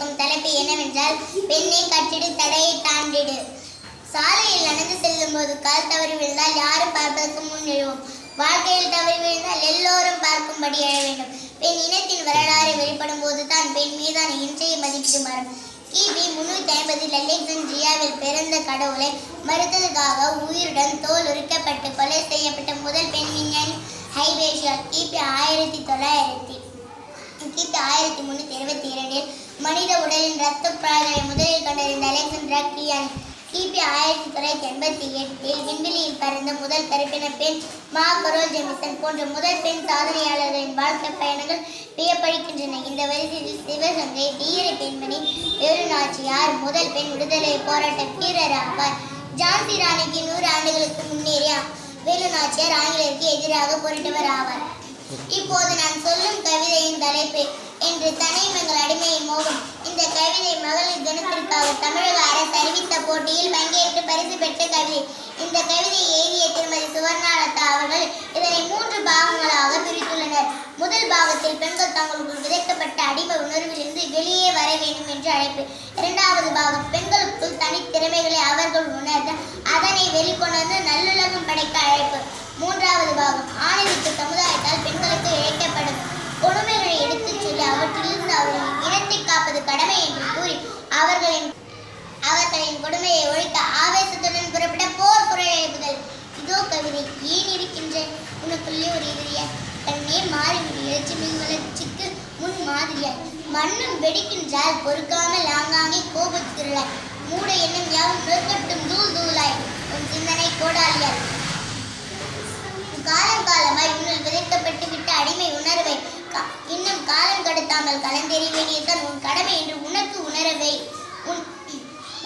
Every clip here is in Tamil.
இருக்கும். தலைப்பு என்னவென்றால் பெண்ணை கட்டிடு தடையை தாண்டிடு. சாலையில் நடந்து செல்லும் போது கால் தவறி விழுந்தால் யாரும் பார்ப்பதற்கு முன் எழுவோம் வாழ்க்கையில் தவறி விழுந்தால் எல்லோரும் பார்க்கும்படி எழ வேண்டும். பெண் இனத்தின் வரலாறு வெளிப்படும் போது தான் பெண் மீதான இன்றைய மதிப்பீடு மாறும். கிபி முன்னூத்தி ஐம்பதில் அலெக்சாண்ட்ரியாவில் பிறந்த கடவுளை மறுத்ததுக்காக உயிருடன் தோல் உரிக்கப்பட்டு கொலை செய்யப்பட்ட முதல் பெண் விஞ்ஞானி ஹைபேஷியா கிபி ஆயிரத்தி தொள்ளாயிரத்தி கிபி ஆயிரத்தி முன்னூத்தி இருபத்தி இரண்டில் மனித உடலின் இரத்த குழாய்களை முதலில் கண்டறிந்த அலெக்சாண்ட்ரா கியான் கிபி ஆயிரத்தி தொள்ளாயிரத்தி எண்பத்தி எட்டில் விண்வெளியில் பறந்த முதல் கருப்பின பெண் மா கரோல் ஜெமிசன் போன்ற முதல் பெண் சாதனையாளர்களின் வாழ்க்கை பயணங்கள் வியப்பளிக்கின்றன. இந்த வரிசையில் சிவகங்கை தீர பெண்மணி வேலு நாச்சியார் முதல் பெண் விடுதலை போராட்ட வீரர் ஆவார். ஜான்சி ராணிக்கு நூறு ஆண்டுகளுக்கு முன்னேறிய வேலு நாச்சியார் ஆங்கிலேயருக்கு எதிராக போரிட்டவர் ஆவார். இப்போது நான் சொல்லும் கவிதையின் தலைப்பு என்று தனிமங்கள் அடிமையின் மோகம். இந்த கவிதை மகளிர் தினத்திற்காக தமிழக அரசு அறிவித்த போட்டியில் பங்கேற்று பரிசு பெற்ற கவிதை. இந்த கவிதையை எழுதிய திருமதி சுவர்ணாலதா அவர்கள் இதனை மூன்று பாகங்களாக பிரித்துள்ளனர். முதல் பாகத்தில் பெண்கள் தங்களுக்குள் விதைக்கப்பட்ட அடிமை உணர்விலிருந்து வெளியே வர வேண்டும் என்று அழைப்பு. இரண்டாவது பாகம் பெண்களுக்குள் தனித்திறமைகளை அவர்கள் உணர்ந்த அதனை வெளிக்கொணர்ந்து நல்லுலகம் படைக்க அழைப்பு. மூன்றாவது பாகம் ஆணவிக்கு சமுதாயத்தால் பெண்களுக்கு இழைக்கப்படும். கொடுமைகளை எடுத்துச் சொல்லி அவற்றிலிருந்து அவர்களின் இனத்தை காப்பது கடமை என்று கூறி அவர்களின் அவர்களின் கொடுமையை ஒழிக்க ஆவேசத்துடன் புறப்பட போர் குரல் எழுப்புதல் இதோ கவிதை ஏன் இருக்கின்ற? உனக்குள்ளே ஒரு எதிரிய? கண்ணே மாறிவிடு எழுச்சிமின் வளர்ச்சிக்கு முன் மாதிரியாய் மண்ணும் வெடிக்கின்றால் பொறுக்காமல் ஆங்காங்கே கோபத்திருளாய். மூட எண்ணம் யாவும் நொறுக்கட்டும் தூள் தூளாய் உன் சிந்தனை கோடாலியாய் காலம் காலமாய் உன்னில் விதைக்கப்பட்டு விட்ட அடிமை உணர்வை கா- இன்னும் காலம் கடத்தாமல் வேண்டியதுதான் உன் கடமை என்று உனக்கு உணரவை. உன்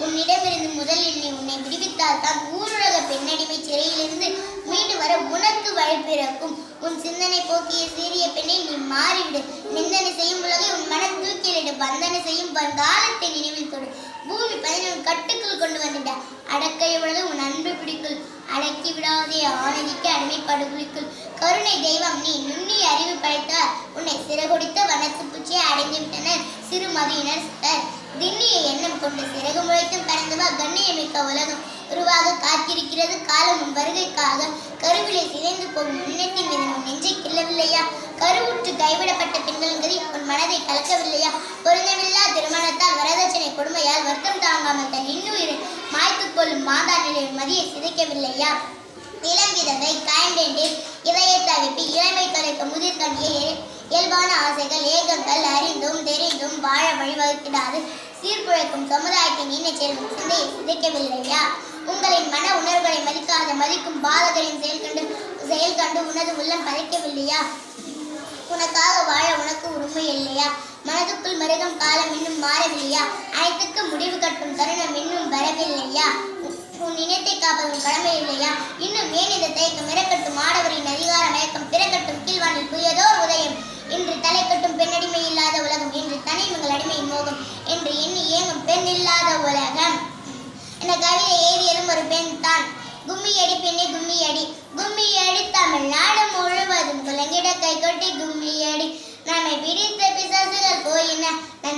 உன்னிடமிருந்து முதலில் நீ உன்னை விடுவித்தால் தான் ஊருலக பெண்ணடிமை சிறையிலிருந்து மீண்டு வர உனக்கு வழிபிறக்கும் உன் சிந்தனை போக்கிய சீரிய பெண்ணை நீ மாறிவிடு. நிந்தனை செய்யும் உலகை உன் மன தூக்கிலிடு. பந்தனை செய்யும் காலத்தை நினைவில் தொடு. என் கட்டுக்குள் கொண்டு வந்துட்ட. அடக்கை எவ்வளவு உன் அன்பு பிடிக்குள். அடக்கி விடாதே ஆனதிக்கு அடிமைப்படுகளுக்குள் கருணை தெய்வம் நீ நுண்ணி அறிவு படைத்த உன்னை சிறகுடித்த வனத்து பூச்சியை அடைந்து விட்டனர். சிறு மதியினர் சித்தர். திண்ணிய எண்ணம் கொண்டு சிறகு முளைத்தும் பறந்துவா கண்ணியமிக்க உலகம். உருவாக காத்திருக்கிறது காலம் உன் வருகைக்காக. கருவிலே சிதைந்து போகும் எண்ணத்தின் மீது உன் நெஞ்சை கிள்ளவில்லையா? கருவுற்று கைவிடப்பட்ட பெண்களின் கதி உன் மனதை கலக்கவில்லையா? கொடுமையால் வருத்தம் தாங்காமல் தன் இன்னுயிரை மாய்த்து கொள்ளும் மாதா நிலையின் மதியை சிதைக்கவில்லையா? இளம் விதவை காய்ந்தேண்டில் இவையை தவிப்பி இளமை தொலைக்க முதிர்கண்டிய இயல்பான ஆசைகள் ஏகங்கள் அறிந்தும் தெரிந்தும் வாழ வழிவகுக்கிறாது சீர்குழைக்கும் சமுதாயத்தின் இன்ன செல்வம் சிந்தையை சிதைக்கவில்லையா? உங்களின் மன உணர்வுகளை மதிக்காத மதிக்கும் பாதகரின் செயல் கண்டு செயல் கண்டு உனது உள்ளம் பதைக்கவில்லையா? உனக்காக வாழ உனக்கு உரிமை இல்லையா? மனதுக்குள் மருகம் காலம் இன்னும் மாறவில்லையா? அனைத்துக்கு முடிவு கட்டும் தருணம் இன்னும் வரவில்லையா? உன் இனத்தை காப்பது உன் கடமை இல்லையா? இன்னும் ஏன் இந்த தயக்கம் இறக்கட்டும் ஆடவரின் அதிகார மயக்கம் பிறக்கட்டும்? கீழ்வானில் புயதோ உதயம். இன்று தலை கட்டும் பெண்ணடிமை இல்லாத உலகம் இன்று தனிமங்கள் அடிமையின் மோகம் என்று எண்ணி ஏங்கும் பெண் இல்லாத உலகம். இந்த கவிதை எழுதியதும் ஒரு பெண் தான். கும்மி அடி பெண்ணே கும்மி அடி. கும்மி அடி தமிழ்நாடு முழுவதும்.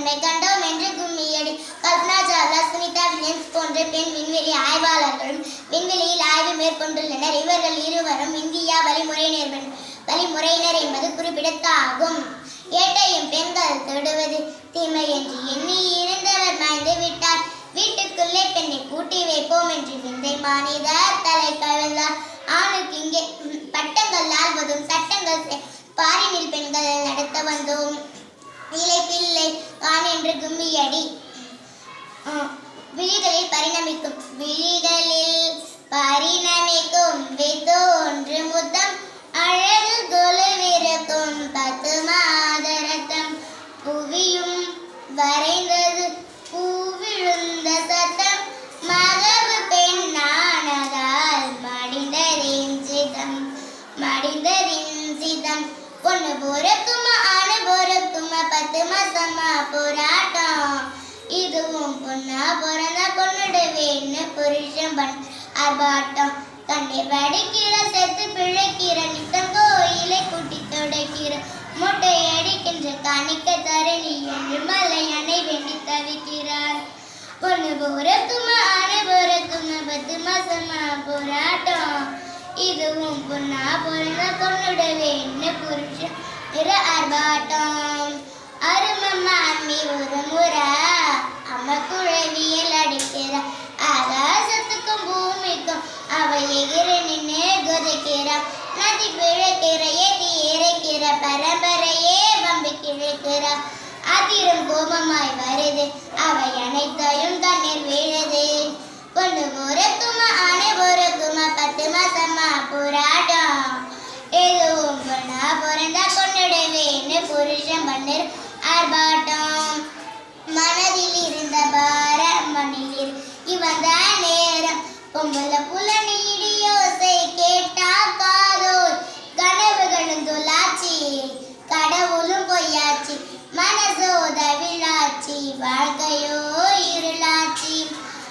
நன்மை கண்டோம் என்று கும்மியடி கல்பனா சாவ்லா சுனிதா வில்லியம்ஸ் போன்ற பெண் விண்வெளி ஆய்வாளர்களும் விண்வெளியில் ஆய்வு மேற்கொண்டுள்ளனர். இவர்கள் இருவரும் இந்தியா வழிமுறையினர் வழிமுறையினர் என்பது குறிப்பிடத்தாகும் ஏட்டையும் பெண்கள் தொடுவது தீமை என்று எண்ணி இருந்தவர் மறைந்து விட்டார். வீட்டுக்குள்ளே பெண்ணை கூட்டி வைப்போம் என்று விந்தை மானிதர் தலை கவிழ்ந்தார். ஆணுக்கு இங்கே பட்டங்கள் ஆள்வதும் சட்டங்கள் பாரினில் பெண்கள் நடத்த வந்தோம். நீலை பிள்ளை கான் என்று கும்மியடி. விழிகளில் பரிணமிக்கும். விழிகளில் பரிணமிக்கும். விதோன்று முத்தம் அழகு கொலுவிருக்கும் பத்து மாதரத்தம் புவியும் வரைந்தது. பூவிழுந்த சத்தம் மகவு பெண்ணானதால் மடிந்தரின் சிதம் மடிந்தரின் சிதம் பொண்ணு பொறுக்குமா ஆணு பொறுக்குமா பத்து மாசமா போராட்டம். இதுவும் பொண்ணா பிறந்த பொண்ணுடைய வேணு புருஷன் பண் ஆர்ப்பாட்டம். கண்ணீர் வடிக்கிற செத்து பிழைக்கிற நித்தம் கோயிலை கூட்டி துடைக்கிற முட்டை அடிக்கின்ற கணிக்க தரணி என்று மலை அணை வேண்டி தவிக்கிறார். பொண்ணு போறக்குமா அணை போறக்குமா பத்து மாசமா போராட்டம். இதுவும் பொண்ணா பிறந்த பொண்ணுடைய வேணு புருஷன் இரு ஆர்ப்பாட்டம். அருமம்மா அம்மி ஒரு முறை அம்மா குழவியல் அடிக்கிற ஆகாசத்துக்கும் பூமிக்கும் அவ எகிர நின்று குதிக்கிற. நதி பிழைக்கிற ஏத்தி இறைக்கிற பரம்பரையே வம்பி கிழக்கிற. அதிரும் கோபமாய் வருது அவை அனைத்தையும் கண்ணீர் வீழுது. பொண்ணு போறக்குமா ஆணை போறக்குமா பத்து மாசமா போராட்டம். எதுவும் பொண்ணா பிறந்தா கொண்டுடுவேன்னு புருஷன் பண்ணர் ஆர்ப்பாட்டம். மனதில் இருந்த பார மணியில் இவன் தான் நேரம். பொம்பளை புல நீடியோசை கேட்டா காதோர். கனவுகளும் துலாச்சி கடவுளும் பொய்யாச்சி. மனசோ தவிழாச்சி வாழ்க்கையோ இருளாச்சி.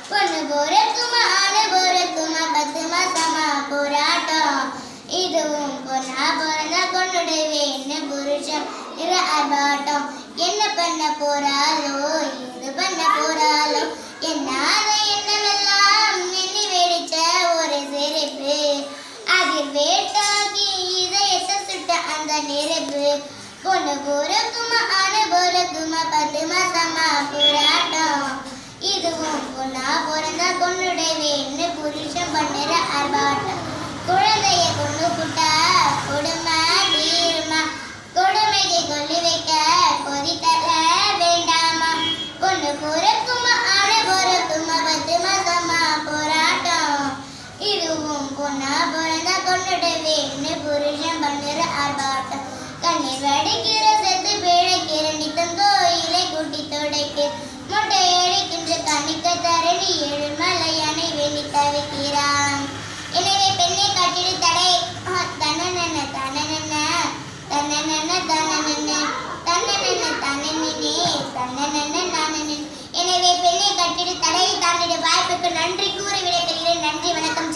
பொண்ணு பொறுக்குமா ஆணு போறக்குமா பத்து மாசமா போராட்டம். இதுவும் பொண்ணா பிறந்தா கொண்டுடுவேன்னு புருஷன். இரு அபாட்டம் என்ன பண்ண போறாளோ இது பண்ண போறாளோ என்னால என்னவெல்லாம் நின்று வெடிச்ச ஒரு சிரிப்பு. அதில் வேட்டாகி இதயத்தை சுட்ட அந்த நெருப்பு. பொண்ணு பொறுக்குமா அணு பொறுக்குமா பத்து மாசமா போராட்டம். இதுவும் பொண்ணா பிறந்தா கொண்டுடைவேன்னு புருஷன் பண்ணுற அர்ப்பாட்டம் குழந்தைய கொண்டு புட்டா கொடுமை தரணி